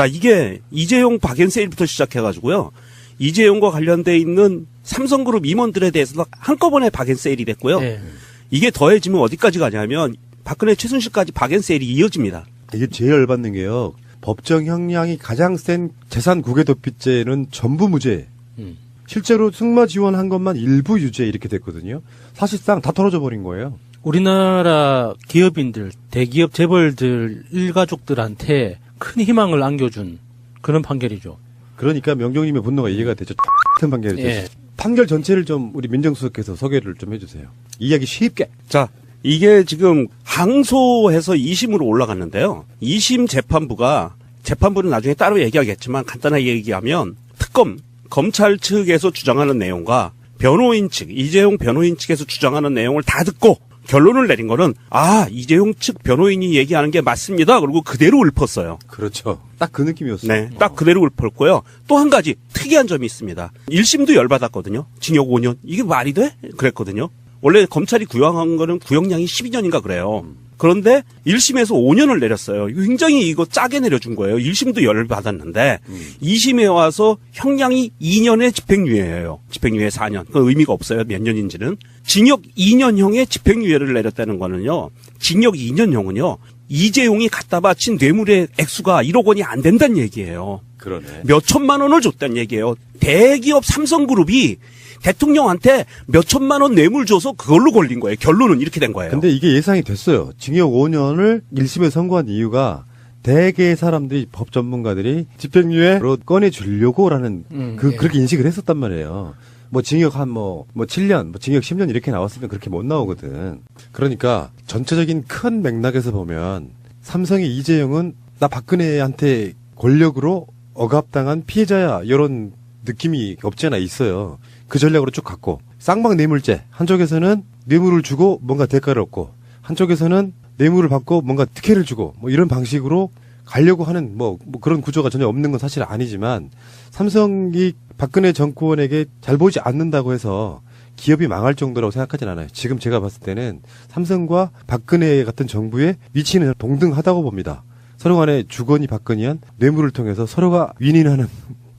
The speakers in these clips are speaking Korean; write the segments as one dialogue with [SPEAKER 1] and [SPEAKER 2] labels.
[SPEAKER 1] 자, 이게 이재용 박앤세일부터 시작해가지고요. 이재용과 관련돼 있는 삼성그룹 임원들에 대해서 한꺼번에 박앤세일이 됐고요.
[SPEAKER 2] 예.
[SPEAKER 1] 이게 더해지면 어디까지 가냐면 박근혜 최순실까지 박앤세일이 이어집니다.
[SPEAKER 3] 이게 제일 열받는 게요. 법정 형량이 가장 센 재산 국외 도피죄는 전부 무죄.
[SPEAKER 2] 음.
[SPEAKER 3] 실제로 승마 지원한 것만 일부 유죄 이렇게 됐거든요. 사실상 다 털어져 버린 거예요.
[SPEAKER 2] 우리나라 기업인들, 대기업 재벌들 일가족들한테 큰 희망을 안겨준 그런 판결이죠.
[SPEAKER 3] 그러니까 명종님의 분노가 이해가 되죠. 같은 판결이죠.
[SPEAKER 2] 예.
[SPEAKER 3] 판결 전체를 좀 우리 민정수석께서 소개를 좀 해주세요. 이야기 쉽게.
[SPEAKER 1] 자, 이게 지금 항소해서 2심으로 올라갔는데요. 2심 재판부가 재판부는 나중에 따로 얘기하겠지만 간단하게 얘기하면 특검 검찰 측에서 주장하는 내용과 변호인 측 이재용 변호인 측에서 주장하는 내용을 다 듣고 결론을 내린 거는 아 이재용 측 변호인이 얘기하는 게 맞습니다. 그리고 그대로 읊었어요.
[SPEAKER 3] 그렇죠. 딱 그 느낌이었어요.
[SPEAKER 1] 네, 딱 그대로 읊었고요. 또 한 가지 특이한 점이 있습니다. 1심도 열받았거든요. 징역 5년. 이게 말이 돼? 그랬거든요. 원래 검찰이 구형한 거는 구형량이 12년인가 그래요. 그런데 1심에서 5년을 내렸어요. 굉장히 이거 짜게 내려준 거예요. 1심도 열받았는데 2심에 와서 형량이 2년의 집행유예예요. 집행유예 4년. 그 의미가 없어요. 몇 년인지는. 징역 2년형의 집행유예를 내렸다는 거는요. 징역 2년형은요. 이재용이 갖다 바친 뇌물의 액수가 1억 원이 안 된다는 얘기예요.
[SPEAKER 3] 그러네.
[SPEAKER 1] 몇 천만 원을 줬다는 얘기예요. 대기업 삼성그룹이 대통령한테 몇 천만 원 뇌물 줘서 그걸로 걸린 거예요. 결론은 이렇게 된 거예요.
[SPEAKER 3] 근데 이게 예상이 됐어요. 징역 5년을 1심에 선고한 이유가 대개의 사람들이 법 전문가들이 집행유예로 꺼내주려고라는
[SPEAKER 2] 음,
[SPEAKER 3] 그
[SPEAKER 2] 예.
[SPEAKER 3] 그렇게 인식을 했었단 말이에요. 뭐 징역 한 뭐 뭐 7년, 뭐 징역 10년 이렇게 나왔으면 그렇게 못 나오거든. 그러니까 전체적인 큰 맥락에서 보면 삼성의 이재용은 나 박근혜한테 권력으로 억압당한 피해자야 이런 느낌이 없지 않아 있어요. 그 전략으로 쭉 갔고 쌍방 뇌물죄 한쪽에서는 뇌물을 주고 뭔가 대가를 얻고 한쪽에서는 뇌물을 받고 뭔가 특혜를 주고 뭐 이런 방식으로 가려고 하는 뭐, 뭐 그런 구조가 전혀 없는 건 사실 아니지만 삼성이 박근혜 정권에게 잘 보이지 않는다고 해서 기업이 망할 정도라고 생각하진 않아요. 지금 제가 봤을 때는 삼성과 박근혜 같은 정부의 위치는 동등하다고 봅니다. 서로 간에 주거니 받거니한 뇌물을 통해서 서로가 윈윈하는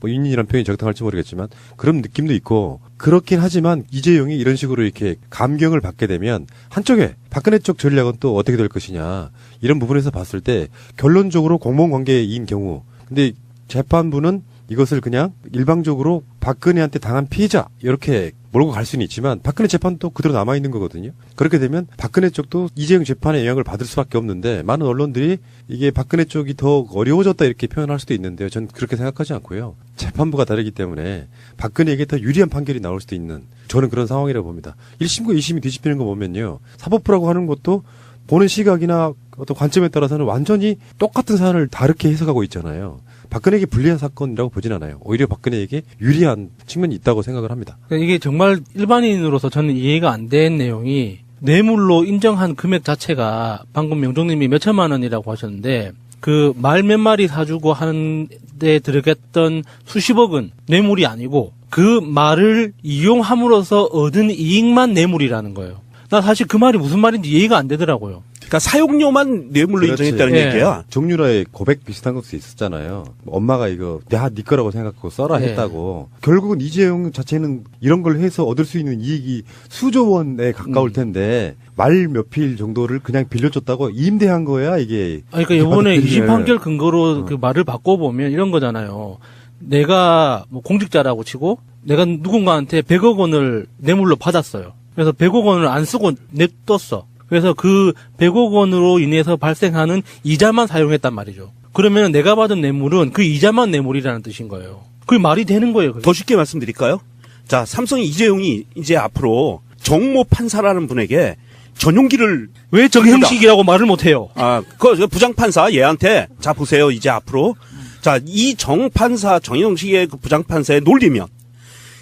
[SPEAKER 3] 뭐 윈윈이라는 표현이 적당할지 모르겠지만 그런 느낌도 있고 그렇긴 하지만 이재용이 이런 식으로 이렇게 감경을 받게 되면 한쪽에 박근혜 쪽 전략은 또 어떻게 될 것이냐 이런 부분에서 봤을 때 결론적으로 공범관계인 경우. 근데 재판부는 이것을 그냥 일방적으로 박근혜한테 당한 피해자 이렇게 몰고 갈 수는 있지만 박근혜 재판도 그대로 남아 있는 거거든요. 그렇게 되면 박근혜 쪽도 이재용 재판에 영향을 받을 수밖에 없는데 많은 언론들이 이게 박근혜 쪽이 더 어려워졌다 이렇게 표현할 수도 있는데요. 전 그렇게 생각하지 않고요. 재판부가 다르기 때문에 박근혜에게 더 유리한 판결이 나올 수도 있는 저는 그런 상황이라고 봅니다. 1심과 2심이 뒤집히는 거 보면요. 사법부라고 하는 것도 보는 시각이나 어떤 관점에 따라서는 완전히 똑같은 사안을 다르게 해석하고 있잖아요. 박근혜에게 불리한 사건이라고 보진 않아요. 오히려 박근혜에게 유리한 측면이 있다고 생각을 합니다.
[SPEAKER 2] 그러니까 이게 정말 일반인으로서 저는 이해가 안 된 내용이 뇌물로 인정한 금액 자체가 방금 명종님이 몇 천만 원이라고 하셨는데 그 말 몇 마리 사주고 하는데 들어갔던 수십억은 뇌물이 아니고 그 말을 이용함으로써 얻은 이익만 뇌물이라는 거예요. 나 사실 그 말이 무슨 말인지 이해가 안 되더라고요.
[SPEAKER 1] 그러니까 사용료만 뇌물로
[SPEAKER 3] 그렇지.
[SPEAKER 1] 인정했다는
[SPEAKER 2] 예.
[SPEAKER 1] 얘기야.
[SPEAKER 3] 정유라의 고백 비슷한 것도 있었잖아요. 엄마가 이거 내가 네 거라고 생각하고 써라
[SPEAKER 2] 네.
[SPEAKER 3] 했다고. 결국은 이재용 자체는 이런 걸 해서 얻을 수 있는 이익이 수조 원에 가까울
[SPEAKER 2] 음.
[SPEAKER 3] 텐데 말몇 필 정도를 그냥 빌려줬다고 임대한 거야 이게.
[SPEAKER 2] 아니, 그러니까 이번에
[SPEAKER 3] 받아들이면.
[SPEAKER 2] 2심 판결 근거로
[SPEAKER 3] 어.
[SPEAKER 2] 그 말을 바꿔 보면 이런 거잖아요. 내가 뭐 공직자라고 치고 내가 누군가한테 100억 원을 뇌물로 받았어요. 그래서 100억 원을 안 쓰고 냅뒀어. 그래서 그 100억 원으로 인해서 발생하는 이자만 사용했단 말이죠. 그러면 내가 받은 뇌물은 그 이자만 뇌물이라는 뜻인 거예요. 그게 말이 되는 거예요. 그게.
[SPEAKER 1] 더 쉽게 말씀드릴까요? 자, 삼성 이재용이 이제 앞으로 정모 판사라는 분에게 전용기를
[SPEAKER 2] 왜 정형식이라고 말을 못해요?
[SPEAKER 1] 아, 그 부장 판사 얘한테 자 보세요. 이제 앞으로 자, 이 정 판사 정영식의 그 부장 판사에 놀리면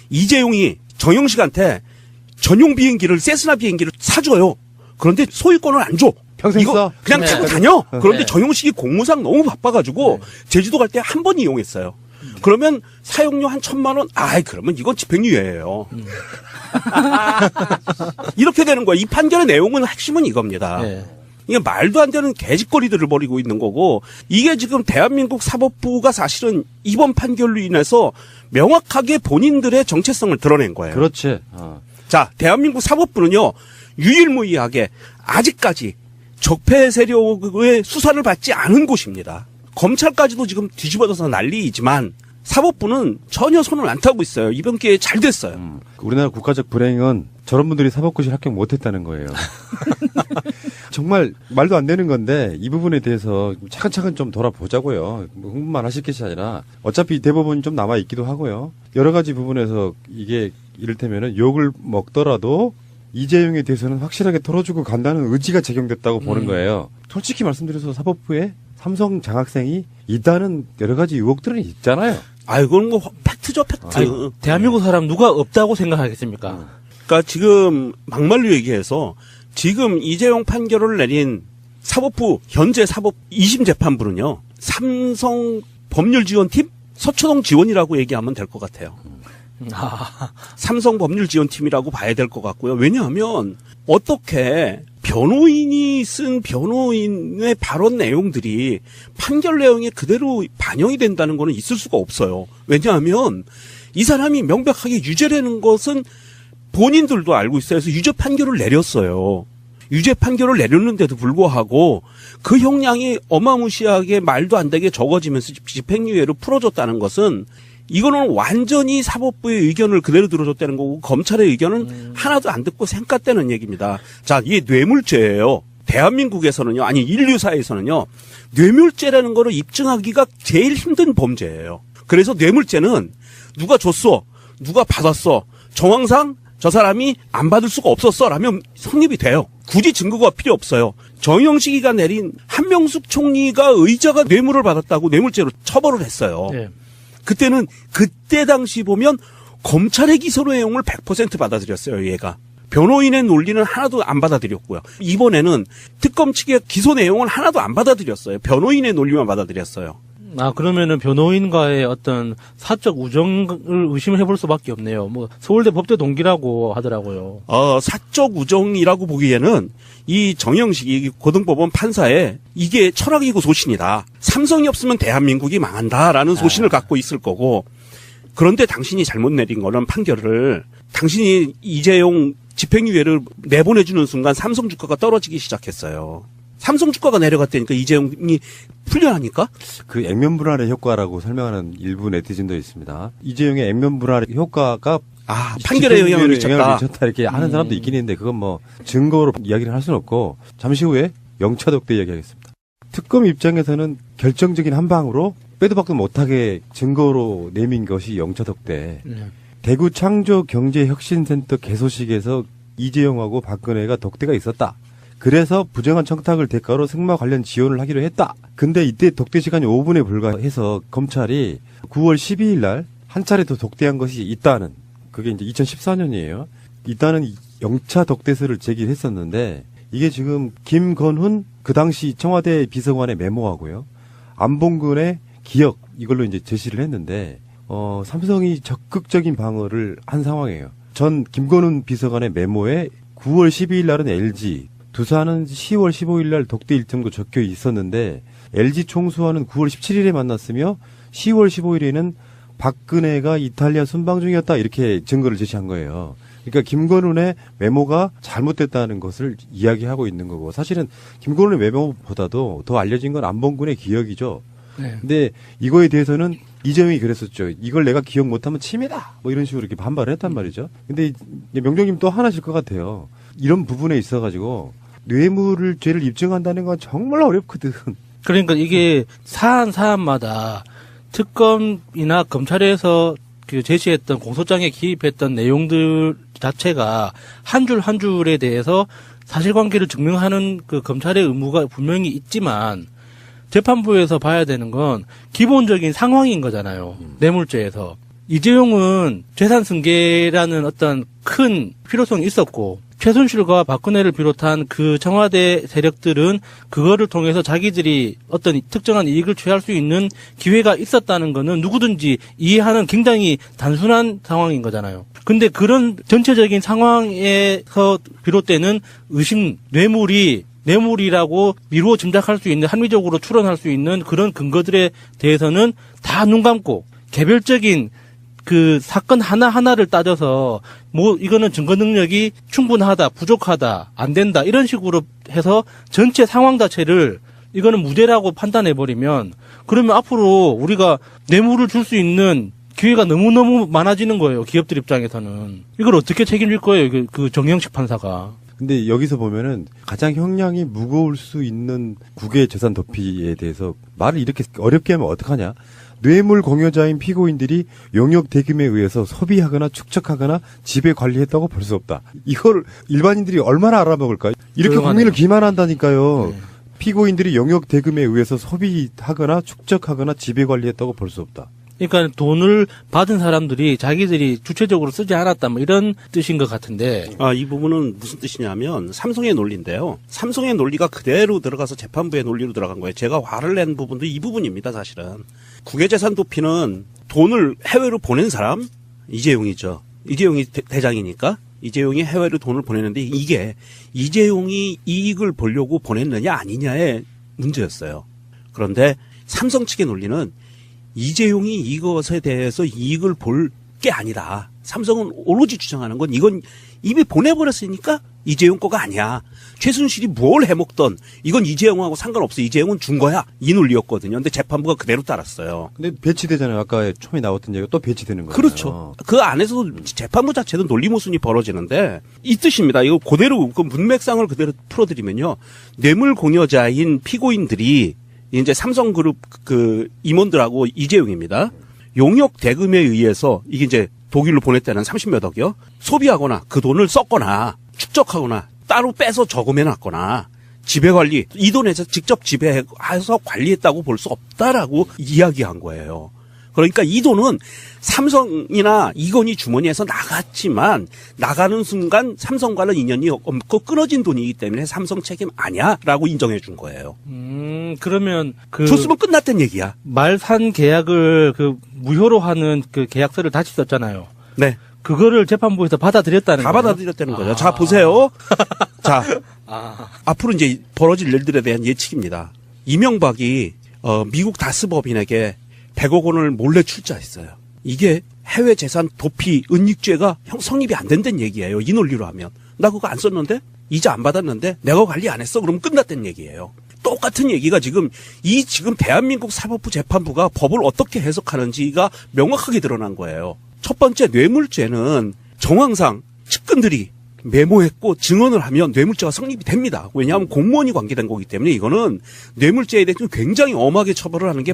[SPEAKER 1] 이재용이 정영식한테 전용 비행기를 세스나 비행기를 사줘요. 그런데 소유권을 안 줘.
[SPEAKER 3] 평생
[SPEAKER 1] 이거
[SPEAKER 3] 써?
[SPEAKER 1] 그냥
[SPEAKER 2] 네.
[SPEAKER 1] 타고 다녀. 그런데
[SPEAKER 2] 네.
[SPEAKER 1] 정영식이 공무상 너무 바빠가지고 제주도 갈 때 한 번 이용했어요. 그러면 사용료 한 천만 원, 아이 그러면 이건 집행유예예요. 이렇게 되는 거야. 이 판결의 내용은 핵심은 이겁니다.
[SPEAKER 2] 네.
[SPEAKER 1] 이게 말도 안 되는 개짓거리들을 벌이고 있는 거고 이게 지금 대한민국 사법부가 사실은 이번 판결로 인해서 명확하게 본인들의 정체성을 드러낸 거예요.
[SPEAKER 3] 그렇지. 어.
[SPEAKER 1] 자, 대한민국 사법부는요, 유일무이하게 아직까지 적폐 세력의 수사를 받지 않은 곳입니다. 검찰까지도 지금 뒤집어져서 난리이지만 사법부는 전혀 손을 안 타고 있어요. 이번 기회에 잘 됐어요.
[SPEAKER 3] 음. 우리나라 국가적 불행은 저런 분들이 사법고시를 합격 못했다는 거예요. 정말 말도 안 되는 건데 이 부분에 대해서 차근차근 좀 돌아보자고요. 뭐 흥분만 하실 것이 아니라 어차피 대법원이 좀 남아 있기도 하고요. 여러 가지 부분에서 이게 이를테면은 욕을 먹더라도 이재용에 대해서는 확실하게 털어주고 간다는 의지가 적용됐다고 보는 거예요. 솔직히 말씀드려서 사법부에 삼성 장학생이 있다는 여러 가지 의혹들은 있잖아요.
[SPEAKER 1] 아, 이건 뭐 팩트죠, 팩트.
[SPEAKER 2] 아니, 대한민국 사람 누가 없다고 생각하겠습니까?
[SPEAKER 1] 그러니까 지금 막말로 얘기해서 지금 이재용 판결을 내린 사법부 현재 사법 2심 재판부는요. 삼성 법률 지원팀 서초동 지원이라고 얘기하면 될 것 같아요.
[SPEAKER 2] 아,
[SPEAKER 1] 삼성 법률 지원팀이라고 봐야 될 것 같고요. 왜냐하면 어떻게 변호인이 쓴 변호인의 발언 내용들이 판결 내용에 그대로 반영이 된다는 거는 있을 수가 없어요. 왜냐하면 이 사람이 명백하게 유죄라는 것은 본인들도 알고 있어요. 그래서 유죄 판결을 내렸어요. 유죄 판결을 내렸는데도 불구하고 그 형량이 어마무시하게 말도 안 되게 적어지면서 집행유예로 풀어줬다는 것은 이거는 완전히 사법부의 의견을 그대로 들어줬다는 거고 검찰의 의견은 하나도 안 듣고 생각되는 얘기입니다. 자, 이게 뇌물죄예요. 대한민국에서는요, 아니 인류사에서는요, 뇌물죄라는 거를 입증하기가 제일 힘든 범죄예요. 그래서 뇌물죄는 누가 줬어, 누가 받았어, 정황상 저 사람이 안 받을 수가 없었어 라면 성립이 돼요. 굳이 증거가 필요 없어요. 정영식이가 내린 한명숙 총리가 의자가 뇌물을 받았다고 뇌물죄로 처벌을 했어요.
[SPEAKER 2] 예.
[SPEAKER 1] 그때는 그때 당시 보면 검찰의 기소 내용을 100% 받아들였어요, 얘가. 변호인의 논리는 하나도 안 받아들였고요. 이번에는 특검 측의 기소 내용을 하나도 안 받아들였어요. 변호인의 논리만 받아들였어요.
[SPEAKER 2] 아, 그러면은 변호인과의 어떤 사적 우정을 의심해 볼 수밖에 없네요. 뭐, 서울대 법대 동기라고 하더라고요.
[SPEAKER 1] 어, 사적 우정이라고 보기에는 이 정영식 이 고등법원 판사에 이게 철학이고 소신이다. 삼성이 없으면 대한민국이 망한다라는 소신을 갖고 있을 거고 그런데 당신이 잘못 내린 거는 판결을 당신이 이재용 집행유예를 내보내주는 순간 삼성 주가가 떨어지기 시작했어요. 삼성 주가가 내려갔다니까 이재용이 풀려나니까
[SPEAKER 3] 그 액면 분할의 효과라고 설명하는 일부 네티즌도 있습니다. 이재용의 액면 분할의 효과가
[SPEAKER 1] 아 판결에 영향을 미쳤다.
[SPEAKER 3] 미쳤다 이렇게 하는 사람도 있긴 있는데 그건 뭐 증거로 이야기를 할 수는 없고 잠시 후에 영차독대 이야기하겠습니다. 특검 입장에서는 결정적인 한 방으로 빼도 박도 못하게 증거로 내민 것이 영차독대.
[SPEAKER 2] 네.
[SPEAKER 3] 대구 창조 경제혁신센터 개소식에서 이재용하고 박근혜가 독대가 있었다. 그래서 부정한 청탁을 대가로 승마 관련 지원을 하기로 했다. 근데 이때 독대 시간이 5분에 불과해서 검찰이 9월 12일 날 한 차례 더 독대한 것이 있다는 그게 이제 2014년이에요. 있다는 영차 독대서를 제기했었는데 이게 지금 김건훈 그 당시 청와대 비서관의 메모하고요. 안봉근의 기억 이걸로 이제 제시를 했는데 어 삼성이 적극적인 방어를 한 상황이에요. 전 김건훈 비서관의 메모에 9월 12일 날은 LG, 두산은 10월 15일 날 독대 일정도 적혀 있었는데 LG 총수와는 9월 17일에 만났으며 10월 15일에는 박근혜가 이탈리아 순방 중이었다 이렇게 증거를 제시한 거예요. 그러니까 김건훈의 메모가 잘못됐다는 것을 이야기하고 있는 거고 사실은 김건훈의 메모보다도 더 알려진 건 안봉근의 기억이죠.
[SPEAKER 2] 네.
[SPEAKER 3] 근데 이거에 대해서는 이재명이 그랬었죠. 이걸 내가 기억 못하면 침해다. 뭐 이런 식으로 이렇게 반발을 했단 말이죠. 근데 명정님 또 하나실 것 같아요. 이런 부분에 있어가지고 뇌물을 죄를 입증한다는 건 정말 어렵거든.
[SPEAKER 2] 그러니까 이게 사안 사안마다 특검이나 검찰에서 그 제시했던 공소장에 기입했던 내용들 자체가 한 줄 한 줄에 대해서 사실관계를 증명하는 그 검찰의 의무가 분명히 있지만 재판부에서 봐야 되는 건 기본적인 상황인 거잖아요. 뇌물죄에서. 이재용은 재산 승계라는 어떤 큰 필요성이 있었고 최순실과 박근혜를 비롯한 그 청와대 세력들은 그거를 통해서 자기들이 어떤 특정한 이익을 취할 수 있는 기회가 있었다는 거는 누구든지 이해하는 굉장히 단순한 상황인 거잖아요. 근데 그런 전체적인 상황에서 비롯되는 의심, 뇌물이 뇌물이라고 미루어 짐작할 수 있는 합리적으로 추론할 수 있는 그런 근거들에 대해서는 다 눈 감고 개별적인 그 사건 하나 하나를 따져서 뭐 이거는 증거 능력이 충분하다, 부족하다, 안 된다 이런 식으로 해서 전체 상황 자체를 이거는 무죄라고 판단해 버리면 그러면 앞으로 우리가 뇌물을 줄 수 있는 기회가 너무너무 많아지는 거예요. 기업들 입장에서는. 이걸 어떻게 책임질 거예요. 그, 그 정영식 판사가.
[SPEAKER 3] 근데 여기서 보면은 가장 형량이 무거울 수 있는 국외 재산 도피에 대해서 말을 이렇게 어렵게 하면 어떡하냐? 뇌물 공여자인 피고인들이 용역 대금에 의해서 소비하거나 축적하거나 지배 관리했다고 볼 수 없다. 이걸 일반인들이 얼마나 알아먹을까요? 이렇게
[SPEAKER 2] 조용하네요.
[SPEAKER 3] 국민을 기만한다니까요.
[SPEAKER 2] 네.
[SPEAKER 3] 피고인들이 용역 대금에 의해서 소비하거나 축적하거나 지배 관리했다고 볼 수 없다.
[SPEAKER 2] 그러니까 돈을 받은 사람들이 자기들이 주체적으로 쓰지 않았다 뭐 이런 뜻인 것 같은데
[SPEAKER 1] 아, 이 부분은 무슨 뜻이냐면 삼성의 논리인데요. 삼성의 논리가 그대로 들어가서 재판부의 논리로 들어간 거예요. 제가 화를 낸 부분도 이 부분입니다, 사실은. 국외재산 도피는 돈을 해외로 보낸 사람 이재용이죠. 이재용이 대- 대장이니까 이재용이 해외로 돈을 보내는데 이게 이재용이 이익을 보려고 보냈느냐 아니냐의 문제였어요. 그런데 삼성 측의 논리는 이재용이 이것에 대해서 이익을 볼 게 아니다. 삼성은 오로지 주장하는 건 이건 이미 보내버렸으니까 이재용 거가 아니야. 최순실이 뭘 해먹던 이건 이재용하고 상관없어. 이재용은 준 거야. 이 논리였거든요. 근데 재판부가 그대로 따랐어요.
[SPEAKER 3] 근데 배치되잖아요. 아까 처음에 나왔던 얘기가 또 배치되는 거예요.
[SPEAKER 1] 그렇죠. 그 안에서 재판부 자체도 논리 모순이 벌어지는데 이 뜻입니다. 이거 그대로 그 문맥상을 그대로 풀어드리면요. 뇌물 공여자인 피고인들이 이제 삼성그룹 그 임원들하고 이재용입니다. 용역 대금에 의해서 이게 이제 독일로 보냈다는 30몇 억이요. 소비하거나 그 돈을 썼거나 축적하거나 따로 빼서 저금해 놨거나 지배 관리 이 돈에서 직접 지배해서 관리했다고 볼 수 없다라고 이야기한 거예요. 그러니까 이 돈은 삼성이나 이건희 주머니에서 나갔지만 나가는 순간 삼성과는 인연이 없고 끊어진 돈이기 때문에 삼성 책임 아니야라고 인정해 준 거예요.
[SPEAKER 2] 음 그러면 그
[SPEAKER 1] 줬으면 끝났던 얘기야.
[SPEAKER 2] 말산 계약을 그 무효로 하는 그 계약서를 다시 썼잖아요.
[SPEAKER 1] 네.
[SPEAKER 2] 그거를 재판부에서 받아들였다는
[SPEAKER 1] 다
[SPEAKER 2] 거예요.
[SPEAKER 1] 받아들였다는 거죠. 자, 보세요. 자,
[SPEAKER 2] 아.
[SPEAKER 1] 앞으로 이제 벌어질 일들에 대한 예측입니다. 이명박이 어, 미국 다스 법인에게 100억 원을 몰래 출자했어요. 이게 해외 재산 도피 은닉죄가 형 성립이 안 된다는 얘기예요. 이 논리로 하면 나 그거 안 썼는데 이자 안 받았는데 내가 관리 안 했어. 그럼 끝났다는 얘기예요. 똑같은 얘기가 지금 이 지금 대한민국 사법부 재판부가 법을 어떻게 해석하는지가 명확하게 드러난 거예요. 첫 번째 뇌물죄는 정황상 측근들이 메모했고 증언을 하면 뇌물죄가 성립이 됩니다. 왜냐하면 공무원이 관계된 거기 때문에 이거는 뇌물죄에 대해서 굉장히 엄하게 처벌을 하는 게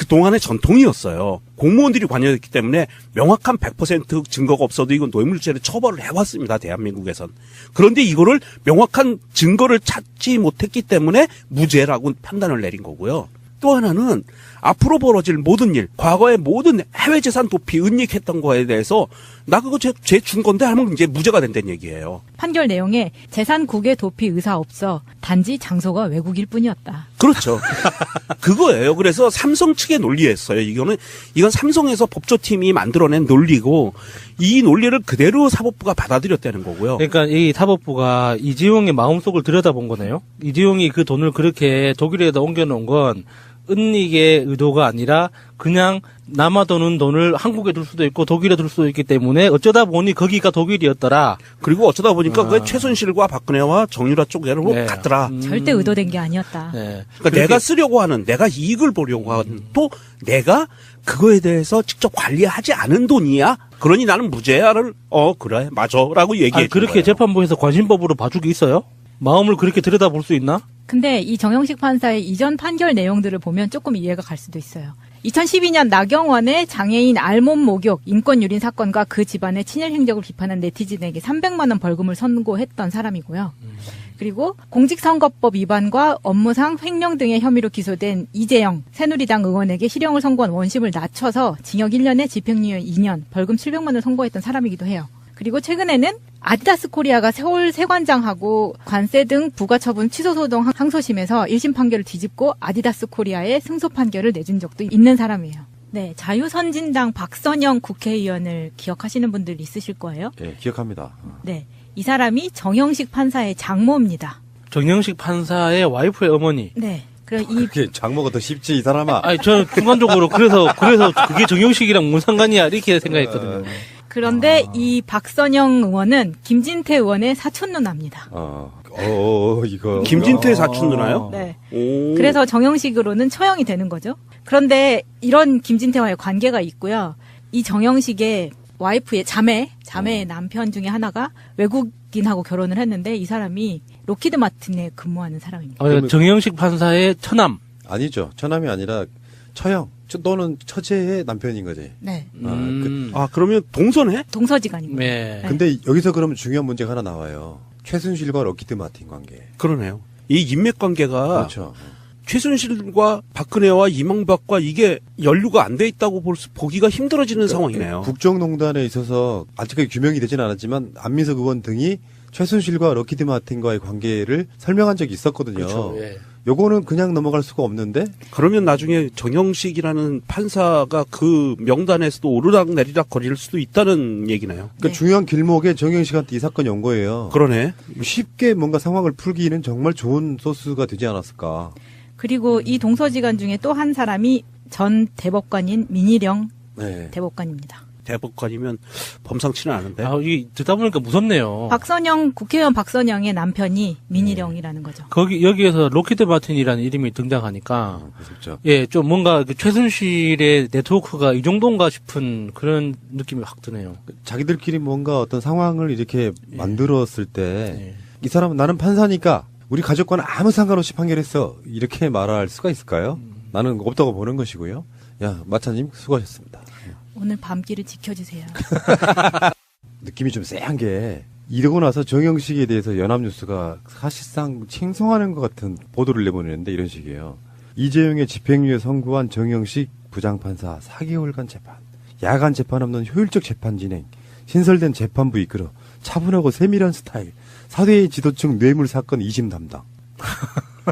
[SPEAKER 1] 그동안의 전통이었어요. 공무원들이 관여했기 때문에 명확한 100% 증거가 없어도 이건 뇌물죄를 처벌을 해왔습니다. 대한민국에선. 그런데 이거를 명확한 증거를 찾지 못했기 때문에 무죄라고 판단을 내린 거고요. 또 하나는 앞으로 벌어질 모든 일, 과거의 모든 해외 재산 도피 은닉했던 거에 대해서 나 그거 죄준 건데 하면 이제 무죄가 된다는 얘기예요.
[SPEAKER 4] 판결 내용에 재산 국외 도피 의사 없어 단지 장소가 외국일 뿐이었다.
[SPEAKER 1] 그렇죠. 그거예요. 그래서 삼성 측의 논리였어요. 이거는 이건 삼성에서 법조팀이 만들어낸 논리고 이 논리를 그대로 사법부가 받아들였다는 거고요.
[SPEAKER 2] 그러니까 이 사법부가 이재용의 마음속을 들여다본 거네요. 이재용이 그 돈을 그렇게 독일에다 옮겨놓은 건 은닉의 의도가 아니라 그냥 남아도는 돈을 한국에 둘 수도 있고 독일에 둘 수도 있기 때문에 어쩌다 보니 거기가 독일이었더라.
[SPEAKER 1] 그리고 어쩌다 보니까
[SPEAKER 2] 아.
[SPEAKER 1] 그 최순실과 박근혜와 정유라 쪽으로
[SPEAKER 2] 네.
[SPEAKER 1] 갔더라.
[SPEAKER 2] 음.
[SPEAKER 4] 절대 의도된 게 아니었다.
[SPEAKER 2] 네.
[SPEAKER 1] 그러니까 내가 쓰려고 하는, 내가 이익을 보려고 하는, 또 내가 그거에 대해서 직접 관리하지 않은 돈이야. 그러니 나는 무죄야를 어 그래 맞아라고 얘기해 준
[SPEAKER 2] 그렇게
[SPEAKER 1] 거예요.
[SPEAKER 2] 재판부에서 관심법으로 봐주기 있어요? 마음을 그렇게 들여다볼 수 있나?
[SPEAKER 4] 근데 이 정영식 판사의 이전 판결 내용들을 보면 조금 이해가 갈 수도 있어요. 2012년 나경원의 장애인 알몸 목욕 인권 유린 사건과 그 집안의 친일 행적을 비판한 네티즌에게 300만 원 벌금을 선고했던 사람이고요. 그리고 공직선거법 위반과 업무상 횡령 등의 혐의로 기소된 이재영 새누리당 의원에게 실형을 선고한 원심을 낮춰서 징역 1년에 집행유예 2년, 벌금 700만 원을 선고했던 사람이기도 해요. 그리고 최근에는 아디다스 코리아가 서울 세관장하고 관세 등 부가처분 취소 소송 항소심에서 1심 판결을 뒤집고 아디다스 코리아에 승소 판결을 내준 적도 있는 사람이에요. 네, 자유선진당 박선영 국회의원을 기억하시는 분들 있으실 거예요.
[SPEAKER 3] 예, 기억합니다.
[SPEAKER 4] 네, 이 사람이 정영식 판사의 장모입니다.
[SPEAKER 2] 정영식 판사의 와이프의 어머니.
[SPEAKER 4] 네. 그럼 이
[SPEAKER 3] 그게 장모가 더 쉽지 이 사람아.
[SPEAKER 2] 아니 저는 중간적으로 그래서 그래서 그게 정영식이랑 뭔 상관이야 이렇게 생각했거든요.
[SPEAKER 4] 그런데 이 박선영 의원은 김진태 의원의 사촌 누나입니다.
[SPEAKER 3] 어, 어, 이거.
[SPEAKER 1] 김진태
[SPEAKER 2] 아.
[SPEAKER 1] 사촌 누나요?
[SPEAKER 4] 네.
[SPEAKER 1] 오.
[SPEAKER 4] 그래서 정영식으로는 처형이 되는 거죠. 그런데 이런 김진태와의 관계가 있고요. 이 정영식의 와이프의 자매, 자매의 남편 중에 하나가 외국인하고 결혼을 했는데 이 사람이 로키드 마틴에 근무하는 사람입니다.
[SPEAKER 2] 어, 정영식 판사의 처남.
[SPEAKER 3] 아니죠. 처남이 아니라 처형. 저, 너는 처제의 남편인 거지.
[SPEAKER 4] 네.
[SPEAKER 2] 음.
[SPEAKER 1] 아 그러면 동선해?
[SPEAKER 4] 동서지간입니다.
[SPEAKER 2] 네.
[SPEAKER 3] 근데 여기서 그러면 중요한 문제가 하나 나와요. 최순실과 럭키드 마틴 관계.
[SPEAKER 1] 그러네요. 이 인맥 관계가
[SPEAKER 3] 그렇죠.
[SPEAKER 1] 최순실과 박근혜와 이명박과 이게 연루가 안 돼 있다고 볼 수, 보기가 힘들어지는 상황이네요.
[SPEAKER 3] 국정농단에 있어서 아직까지 규명이 되지는 않았지만 안민석 의원 등이 최순실과 럭키드 마틴과의 관계를 설명한 적이 있었거든요.
[SPEAKER 2] 그렇죠. 예.
[SPEAKER 3] 요거는 그냥 넘어갈 수가 없는데
[SPEAKER 1] 그러면 나중에 정영식이라는 판사가 그 명단에서도 오르락 내리락 거릴 수도 있다는 얘기네요.
[SPEAKER 3] 그
[SPEAKER 4] 네.
[SPEAKER 3] 중요한 길목에 정영식한테 이 사건이 온 거예요.
[SPEAKER 1] 그러네.
[SPEAKER 3] 쉽게 뭔가 상황을 풀기는 정말 좋은 소스가 되지 않았을까.
[SPEAKER 4] 그리고 이 동서지간 중에 또 한 사람이 전 대법관인 민희령
[SPEAKER 3] 네.
[SPEAKER 4] 대법관입니다.
[SPEAKER 1] 대법관이면 범상치는 않은데.
[SPEAKER 2] 아, 이게 듣다 보니까 무섭네요.
[SPEAKER 4] 박선영 국회의원 박선영의 남편이 민희령이라는 거죠.
[SPEAKER 2] 거기 여기에서 로키드 마틴이라는 이름이 등장하니까
[SPEAKER 3] 어, 무섭죠.
[SPEAKER 2] 예, 좀 뭔가 그 최순실의 네트워크가 이 정도인가 싶은 그런 느낌이 확 드네요.
[SPEAKER 3] 자기들끼리 뭔가 어떤 상황을 이렇게 만들었을 때
[SPEAKER 2] 예.
[SPEAKER 3] 이 사람은 나는 판사니까 우리 가족과는 아무 상관없이 판결했어. 이렇게 말할 수가 있을까요? 나는 없다고 보는 것이고요. 야, 마차님 수고하셨습니다.
[SPEAKER 4] 오늘 밤길을 지켜주세요.
[SPEAKER 3] 느낌이 좀 쎄한 게 이러고 나서 정영식에 대해서 연합뉴스가 사실상 칭송하는 것 같은 보도를 내보내는데 이런 식이에요. 이재용의 집행유예 선고한 정영식 부장판사 4개월간 재판, 야간 재판 없는 효율적 재판 진행, 신설된 재판부 이끌어 차분하고 세밀한 스타일, 사대의 지도층 뇌물 사건 2심 담당.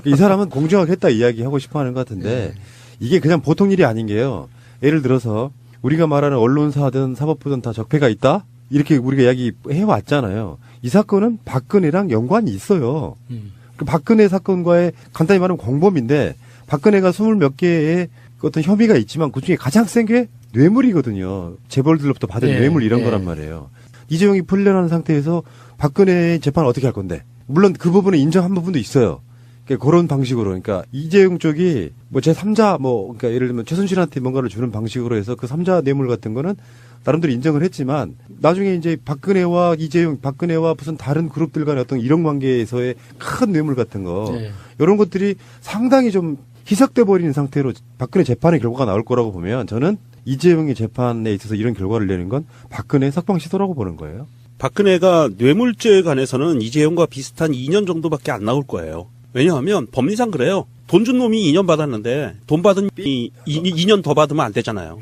[SPEAKER 3] 이 사람은 공정하게 했다 이야기하고 싶어 하는 것 같은데 이게 그냥 보통 일이 아닌 게요. 예를 들어서 우리가 말하는 언론사든 사법부든 다 적폐가 있다? 이렇게 우리가 이야기 해왔잖아요. 이 사건은 박근혜랑 연관이 있어요.
[SPEAKER 2] 음.
[SPEAKER 3] 그 박근혜 사건과의 간단히 말하면 공범인데 박근혜가 스물 몇 개의 그 어떤 혐의가 있지만 그 중에 가장 센 게 뇌물이거든요. 재벌들로부터 받은
[SPEAKER 2] 예,
[SPEAKER 3] 뇌물 이런
[SPEAKER 2] 예.
[SPEAKER 3] 거란 말이에요. 이재용이 풀려나는 상태에서 박근혜의 재판을 어떻게 할 건데? 물론 그 부분은 인정한 부분도 있어요. 그러니까 그런 방식으로 그러니까 이재용 쪽이 뭐 제 3자 뭐 그러니까 예를 들면 최순실한테 뭔가를 주는 방식으로 해서 그 3자 뇌물 같은 거는 나름대로 인정을 했지만 나중에 이제 박근혜와 이재용 박근혜와 무슨 다른 그룹들 간의 어떤 이런 관계에서의 큰 뇌물 같은 거
[SPEAKER 2] 네.
[SPEAKER 3] 이런 것들이 상당히 좀 희석돼 버리는 상태로 박근혜 재판의 결과가 나올 거라고 보면 저는 이재용의 재판에 있어서 이런 결과를 내는 건 박근혜 석방 시도라고 보는 거예요.
[SPEAKER 1] 박근혜가 뇌물죄에 관해서는 이재용과 비슷한 2년 정도밖에 안 나올 거예요. 왜냐하면 법리상 그래요. 돈 준 놈이 2년 받았는데 돈 받은 이 2년 더 받으면 안 되잖아요.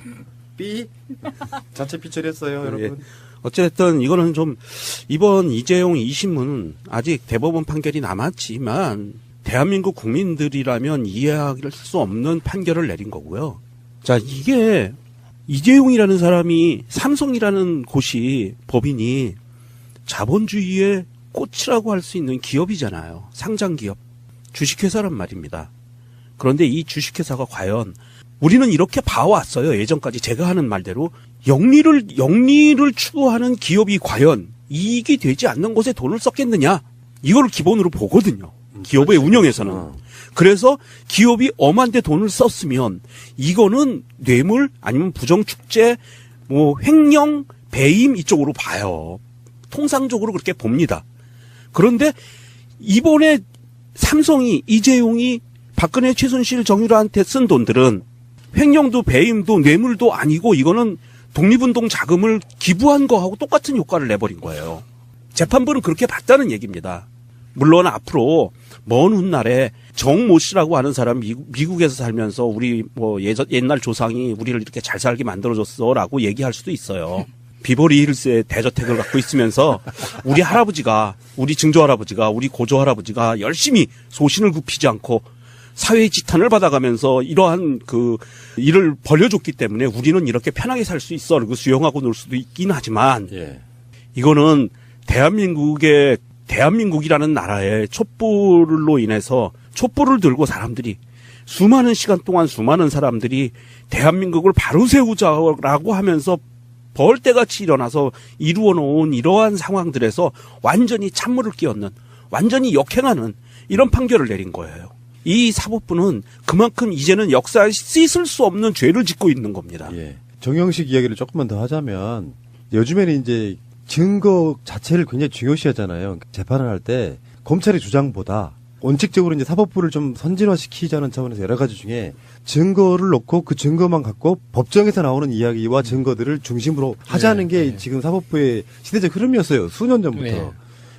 [SPEAKER 3] 삐 자체 피처했어요
[SPEAKER 1] 예. 어쨌든 이거는 좀 이번 이재용 2심은 아직 대법원 판결이 남았지만 대한민국 국민들이라면 이해할 수 없는 판결을 내린 거고요. 자, 이게 이재용이라는 사람이 삼성이라는 곳이 법인이 자본주의의 꽃이라고 할 수 있는 기업이잖아요. 상장 기업. 주식회사란 말입니다. 그런데 이 주식회사가 과연 우리는 이렇게 봐왔어요. 예전까지 제가 하는 말대로 영리를 영리를 추구하는 기업이 과연 이익이 되지 않는 곳에 돈을 썼겠느냐? 이거를 기본으로 보거든요. 기업의 운영에서는.
[SPEAKER 3] 어.
[SPEAKER 1] 그래서 기업이 엄한데 돈을 썼으면 이거는 뇌물 아니면 부정축제 뭐 횡령 배임 이쪽으로 봐요. 통상적으로 그렇게 봅니다. 그런데 이번에 삼성이 이재용이 박근혜 최순실 정유라한테 쓴 돈들은 횡령도 배임도 뇌물도 아니고 이거는 독립운동 자금을 기부한 거하고 똑같은 효과를 내버린 거예요. 재판부는 그렇게 봤다는 얘기입니다. 물론 앞으로 먼 훗날에 정모 씨라고 하는 사람 미국, 에서 살면서 우리 뭐 옛날 조상이 우리를 이렇게 잘 살게 만들어줬어라고 얘기할 수도 있어요. 비버리 힐스의 대저택을 갖고 있으면서 우리 할아버지가 우리 증조 할아버지가 우리 고조 할아버지가 열심히 소신을 굽히지 않고 사회의 지탄을 받아가면서 이러한 그 일을 벌려줬기 때문에 우리는 이렇게 편하게 살 수 있어. 그리고 수용하고 놀 수도 있긴 하지만
[SPEAKER 3] 예.
[SPEAKER 1] 이거는 대한민국의 대한민국이라는 나라에 촛불로 인해서 촛불을 들고 사람들이 수많은 시간 동안 수많은 사람들이 대한민국을 바로 세우자라고 하면서 벌떼같이 일어나서 이루어 놓은 이러한 상황들에서 완전히 찬물을 끼얹는 완전히 역행하는 이런 판결을 내린 거예요. 이 사법부는 그만큼 이제는 역사에 씻을 수 없는 죄를 짓고 있는 겁니다.
[SPEAKER 3] 예. 정영식 이야기를 조금만 더 하자면 요즘에는 이제 증거 자체를 굉장히 중요시하잖아요. 재판을 할 때 검찰의 주장보다 원칙적으로 이제 사법부를 좀 선진화시키자는 차원에서 여러 가지 중에 증거를 놓고 그 증거만 갖고 법정에서 나오는 이야기와 증거들을 중심으로 하자는 게
[SPEAKER 2] 네.
[SPEAKER 3] 지금 사법부의 시대적 흐름이었어요. 수년 전부터.
[SPEAKER 2] 네.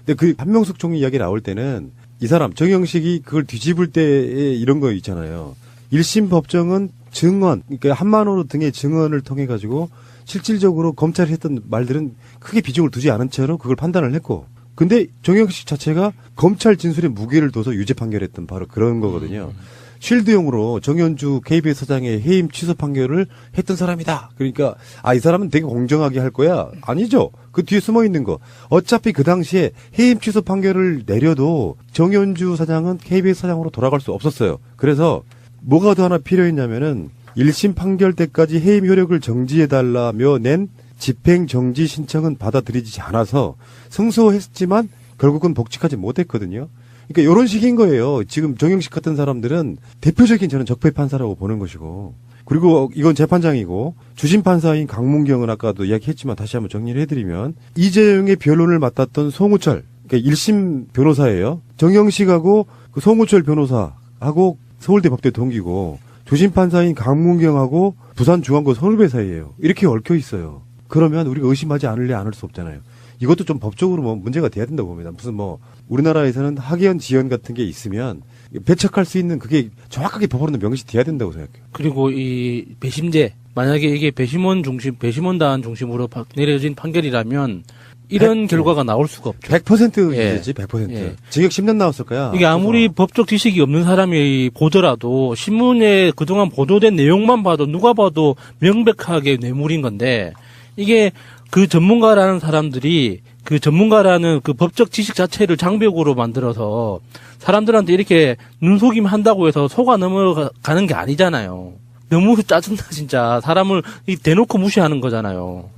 [SPEAKER 3] 근데 그 한명숙 총리 이야기 나올 때는 이 사람 정영식이 그걸 뒤집을 때에 이런 거 있잖아요. 1심 법정은 증언, 그러니까 한만호 등의 증언을 통해 가지고 실질적으로 검찰이 했던 말들은 크게 비중을 두지 않은 채로 그걸 판단을 했고 근데 정영식 자체가 검찰 진술에 무게를 둬서 유죄 판결했던 바로 그런 거거든요. 쉴드용으로 정현주 KBS 사장의 해임 취소 판결을 했던 사람이다. 그러니까 아 이 사람은 되게 공정하게 할 거야. 아니죠. 그 뒤에 숨어 있는 거. 어차피 그 당시에 해임 취소 판결을 내려도 정현주 사장은 KBS 사장으로 돌아갈 수 없었어요. 그래서 뭐가 더 하나 필요했냐면은 1심 판결 때까지 해임 효력을 정지해달라며 낸 집행 정지 신청은 받아들이지 않아서 성소했지만 결국은 복직하지 못했거든요. 그러니까 이런 식인 거예요. 지금 정영식 같은 사람들은 대표적인 저는 적폐 판사라고 보는 것이고 그리고 이건 재판장이고 주심 판사인 강문경은 아까도 이야기했지만 다시 한번 정리를 해드리면 이재용의 변론을 맡았던 송우철 그러니까 1심 변호사예요. 정영식하고 그 송우철 변호사하고 서울대 법대 동기고 주심 판사인 강문경하고 부산중앙고 서울배 사이예요. 이렇게 얽혀 있어요. 그러면 우리가 의심하지 않을래 않을 수 없잖아요. 이것도 좀 법적으로 뭐 문제가 돼야 된다고 봅니다. 무슨 뭐 우리나라에서는 학연 지연 같은 게 있으면 배척할 수 있는 그게 정확하게 법으로는 명시돼야 된다고 생각해요.
[SPEAKER 2] 그리고 이 배심제 만약에 이게 배심원 중심 배심원 단 중심으로 파- 내려진 판결이라면 이런
[SPEAKER 3] 백-
[SPEAKER 2] 결과가 나올 수가 없죠.
[SPEAKER 3] 100%
[SPEAKER 2] 예.
[SPEAKER 3] 이제지 100%.
[SPEAKER 2] 예.
[SPEAKER 3] 징역 10년 나왔을 거야.
[SPEAKER 2] 이게 아무리 법적 지식이 없는 사람이 보더라도 신문에 그동안 보도된 내용만 봐도 누가 봐도 명백하게 뇌물인 건데 이게 그 전문가라는 사람들이 그 전문가라는 그 법적 지식 자체를 장벽으로 만들어서 사람들한테 이렇게 눈속임 한다고 해서 속아 넘어가는 게 아니잖아요. 너무 짜증나 진짜 사람을 이 대놓고 무시하는 거잖아요.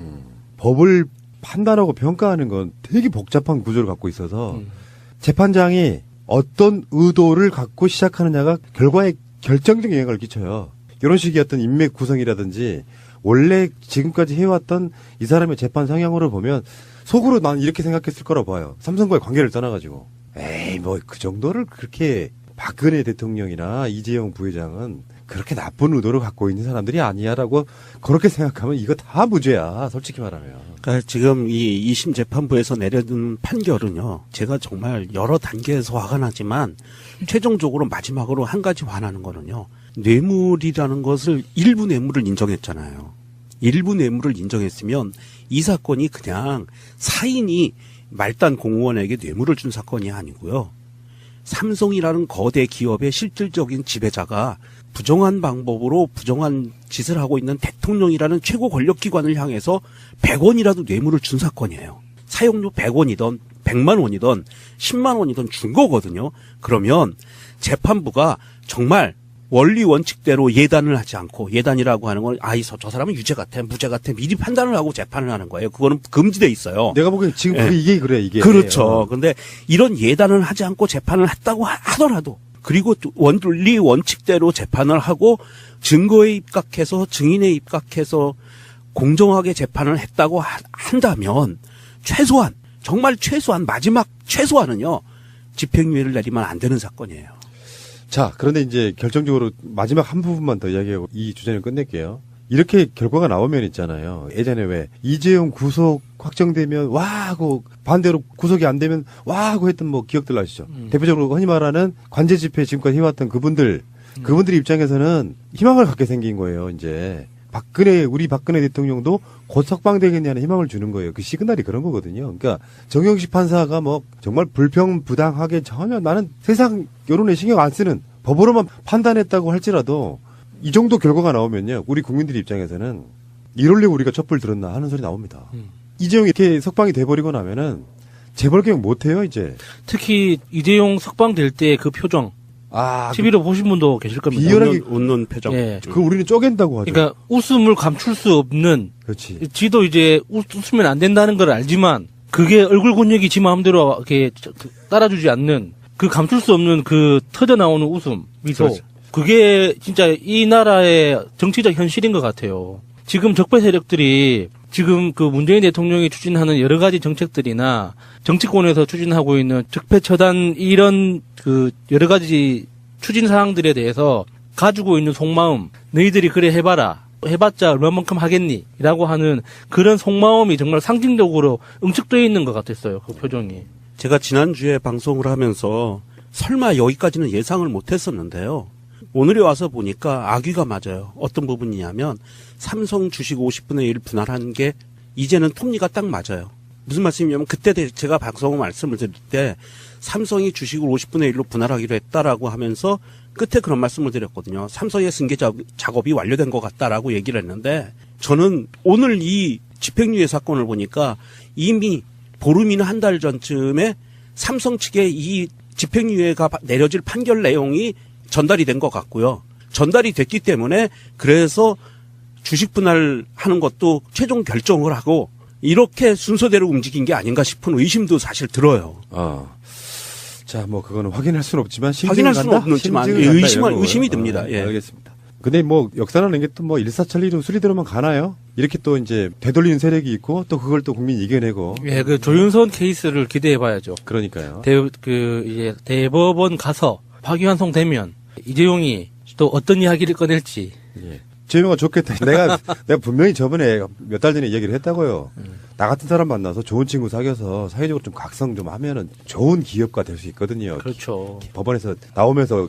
[SPEAKER 3] 법을 판단하고 평가하는 건 되게 복잡한 구조를 갖고 있어서
[SPEAKER 2] 음.
[SPEAKER 3] 재판장이 어떤 의도를 갖고 시작하느냐가 결과에 결정적 영향을 끼쳐요. 이런 식의 어떤 인맥 구성이라든지 원래 지금까지 해왔던 이 사람의 재판 성향으로 보면 속으로 난 이렇게 생각했을 거라고 봐요. 삼성과의 관계를 떠나가지고 에이 뭐 그 정도를 그렇게 박근혜 대통령이나 이재용 부회장은 그렇게 나쁜 의도를 갖고 있는 사람들이 아니야라고 그렇게 생각하면 이거 다 무죄야 솔직히 말하면
[SPEAKER 1] 그러니까 지금 이 2심 재판부에서 내려진 판결은요, 제가 정말 여러 단계에서 화가 나지만, 최종적으로 마지막으로 한 가지 화나는 거는요, 뇌물이라는 것을, 일부 뇌물을 인정했잖아요. 일부 뇌물을 인정했으면, 이 사건이 그냥 사인이 말단 공무원에게 뇌물을 준 사건이 아니고요. 삼성이라는 거대 기업의 실질적인 지배자가 부정한 방법으로 부정한 짓을 하고 있는 대통령이라는 최고 권력기관을 향해서 100원이라도 뇌물을 준 사건이에요. 사용료 100원이던 100만 원이던 10만 원이던 준 거거든요. 그러면 재판부가 정말 원리 원칙대로 예단을 하지 않고 예단이라고 하는 건 아이 저, 저 사람은 유죄 같아 무죄 같아 미리 판단을 하고 재판을 하는 거예요. 그거는 금지돼 있어요.
[SPEAKER 3] 내가 보기엔 지금
[SPEAKER 1] 예.
[SPEAKER 3] 그게 이게 그래 이게
[SPEAKER 1] 그렇죠.
[SPEAKER 3] 어.
[SPEAKER 1] 근데 이런 예단을 하지 않고 재판을 했다고 하- 하더라도 그리고 또 원리 원칙대로 재판을 하고 증거에 입각해서 증인에 입각해서 공정하게 재판을 했다고 하- 한다면 최소한 정말 최소한 마지막 최소한은요 집행유예를 내리면 안 되는 사건이에요.
[SPEAKER 3] 자 그런데 이제 결정적으로 마지막 한 부분만 더 이야기하고 이 주제는 끝낼게요. 이렇게 결과가 나오면 있잖아요. 예전에 왜 이재용 구속 확정되면 와 하고 반대로 구속이 안 되면 와 하고 했던 뭐 기억들 나시죠? 대표적으로 흔히 말하는 관제 집회 지금까지 해왔던 그분들 그분들 입장에서는 희망을 갖게 생긴 거예요. 이제 박근혜 우리 박근혜 대통령도 곧 석방되겠냐는 희망을 주는 거예요. 그 시그널이 그런 거거든요. 그러니까 정영식 판사가 뭐 정말 불평 부당하게 전혀 나는 세상 여론에 신경 안 쓰는 법으로만 판단했다고 할지라도 이 정도 결과가 나오면요. 우리 국민들 입장에서는 이럴래 우리가 촛불 들었나 하는 소리 나옵니다.
[SPEAKER 2] 음.
[SPEAKER 3] 이재용이 이렇게 석방이 돼버리고 나면은 재벌 개혁 못 해요, 이제.
[SPEAKER 2] 특히 이재용 석방 될 때 그 표정
[SPEAKER 3] 아,
[SPEAKER 2] TV로 보신 분도 계실 겁니다.
[SPEAKER 3] 비열하게-
[SPEAKER 1] 웃는, 웃는 표정.
[SPEAKER 2] 예.
[SPEAKER 3] 그 우리는 쪼갠다고 하죠.
[SPEAKER 2] 그러니까 웃음을 감출 수 없는
[SPEAKER 3] 그렇지.
[SPEAKER 2] 지도 이제 웃, 웃으면 안 된다는 걸 알지만 그게 얼굴 근육이 지 마음대로 이렇게 저- 그 따라주지 않는 그 감출 수 없는 그 터져 나오는 웃음 미소
[SPEAKER 3] 그렇죠.
[SPEAKER 2] 그게 진짜 이 나라의 정치적 현실인 것 같아요. 지금 적폐 세력들이 지금 그 문재인 대통령이 추진하는 여러 가지 정책들이나 정치권에서 추진하고 있는 적폐 처단 이런 그 여러 가지 추진 사항들에 대해서 가지고 있는 속마음 너희들이 그래 해봐라 해봤자 얼마만큼 하겠니? 라고 하는 그런 속마음이 정말 상징적으로 응축되어 있는 것 같았어요. 그 표정이.
[SPEAKER 1] 제가 지난주에 방송을 하면서 설마 여기까지는 예상을 못 했었는데요. 오늘에 와서 보니까 아귀가 맞아요. 어떤 부분이냐면 삼성 주식 50분의 1 분할한 게 이제는 톱니가 딱 맞아요. 무슨 말씀이냐면 그때 대- 제가 방송 말씀을 드릴 때 삼성이 주식을 50분의 1로 분할하기로 했다라고 하면서 끝에 그런 말씀을 드렸거든요. 삼성의 승계 작- 작업이 완료된 것 같다라고 얘기를 했는데 저는 오늘 이 집행유예 사건을 보니까 이미 보름이나 한 달 전쯤에 삼성 측에 이 집행유예가 바- 내려질 판결 내용이 전달이 된 것 같고요. 전달이 됐기 때문에 그래서 주식 분할하는 것도 최종 결정을 하고 이렇게 순서대로 움직인 게 아닌가 싶은 의심도 사실 들어요.
[SPEAKER 3] 어. 자, 뭐 그거는 확인할 수는 없지만
[SPEAKER 1] 확인할 수는? 없지만 예,
[SPEAKER 3] 거고요.
[SPEAKER 1] 의심이 듭니다. 예.
[SPEAKER 3] 알겠습니다. 근데 뭐 역사라는 게 또 뭐 일사천리로 수리대로만 가나요? 이렇게 또 이제 되돌리는 세력이 있고 또 그걸 또 국민이 이겨내고
[SPEAKER 2] 예, 그 조윤선 케이스를 기대해 봐야죠.
[SPEAKER 3] 그러니까
[SPEAKER 2] 대, 그, 이제 대법원 가서 파기환송 되면 이재용이 또 어떤 이야기를 꺼낼지.
[SPEAKER 3] 예. 재명아 좋겠다. 내가 내가 분명히 저번에 몇 달 전에 얘기를 했다고요. 나 같은 사람 만나서 좋은 친구 사귀어서 사회적으로 좀 각성 좀 하면은 좋은 기업가 될 수 있거든요.
[SPEAKER 2] 그렇죠.
[SPEAKER 3] 법원에서 나오면서